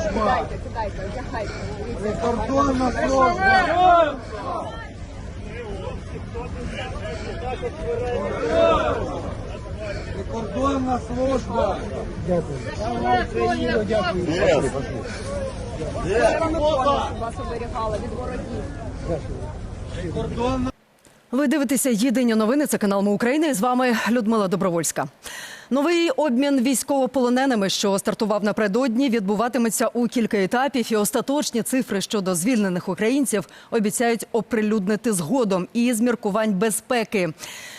служба! Прикордонна служба! Прикордонна служба! вас оберігала від ворогів. Прикордонна Ви дивитеся єдині новини. Це канал Ми України. З вами Людмила Добровольська. Новий обмін військовополоненими, що стартував напередодні, відбуватиметься у кілька етапів. І остаточні цифри щодо звільнених українців обіцяють оприлюднити згодом і з міркувань безпеки.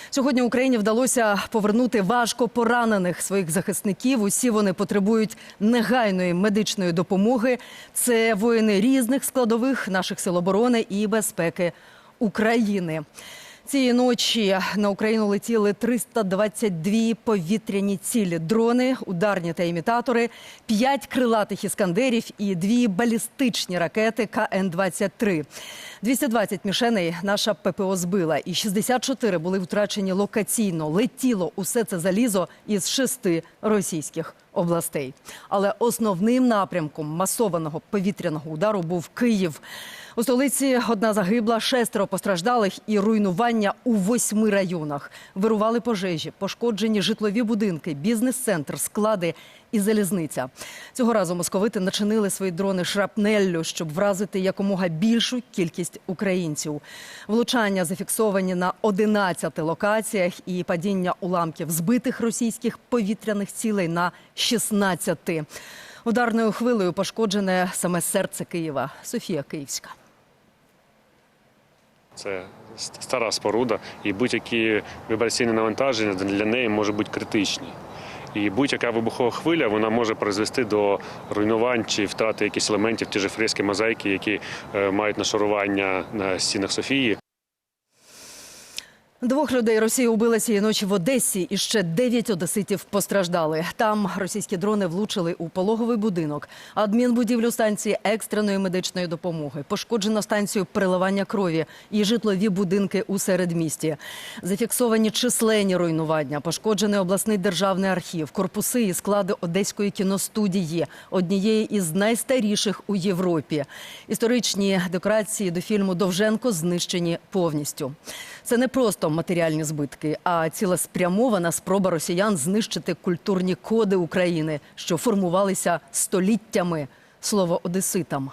Сьогодні Україні вдалося повернути важко поранених своїх захисників. Усі вони потребують негайної медичної допомоги. Це воїни різних складових наших сил оборони і безпеки України. Цієї ночі на Україну летіли 322 повітряні цілі, дрони, ударні та імітатори, 5 крилатих іскандерів і дві балістичні ракети КН-23. 220 мішеней наша ППО збила, і 64 були втрачені локаційно. Летіло усе це залізо із шести російських областей. Але основним напрямком масованого повітряного удару був Київ. У столиці одна загибла, шестеро постраждалих і руйнування у восьми районах. Вирували пожежі, пошкоджені житлові будинки, бізнес-центр, склади і залізниця. Цього разу московити начинили свої дрони шрапнеллю, щоб вразити якомога більшу кількість українців. Влучання зафіксовані на 11 локаціях і падіння уламків збитих російських повітряних цілей на 16. Ударною хвилею пошкоджене саме серце Києва. Софія Київська. Це стара споруда, і будь-які вібраційні навантаження для неї можуть бути критичні. І будь-яка вибухова хвиля вона може призвести до руйнувань чи втрати якихось елементів, ті ж фрески, мозаїки, які е, мають нашарування на стінах Софії. Двох людей Росія убила цієї ночі в Одесі, і ще дев'ять одеситів постраждали. Там російські дрони влучили у пологовий будинок, адмінбудівлю станції екстреної медичної допомоги, пошкоджено станцію переливання крові і житлові будинки у середмісті. Зафіксовані численні руйнування, пошкоджений обласний державний архів, корпуси і склади одеської кіностудії, однієї із найстаріших у Європі. Історичні декорації до фільму Довженко знищені повністю. Це не просто матеріальні збитки, а цілеспрямована спроба росіян знищити культурні коди України, що формувалися століттями. Слово одеситам.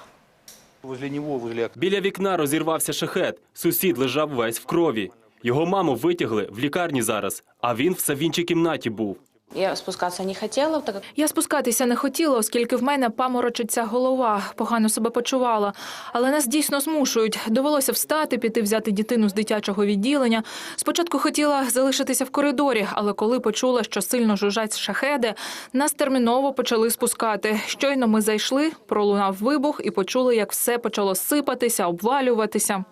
Біля вікна розірвався шахет. Сусід лежав весь в крові. Його маму витягли в лікарні зараз, а він все в іншій кімнаті був. Я спускатися не хотіла, так Я спускатися не хотіла, оскільки в мене паморочиться голова, погано себе почувала. Але нас дійсно змушують. Довелося встати, піти взяти дитину з дитячого відділення. Спочатку хотіла залишитися в коридорі, але коли почула, що сильно жужжать шахеди, нас терміново почали спускати. Щойно ми зайшли, пролунав вибух і почули, як все почало сипатися, обвалюватися.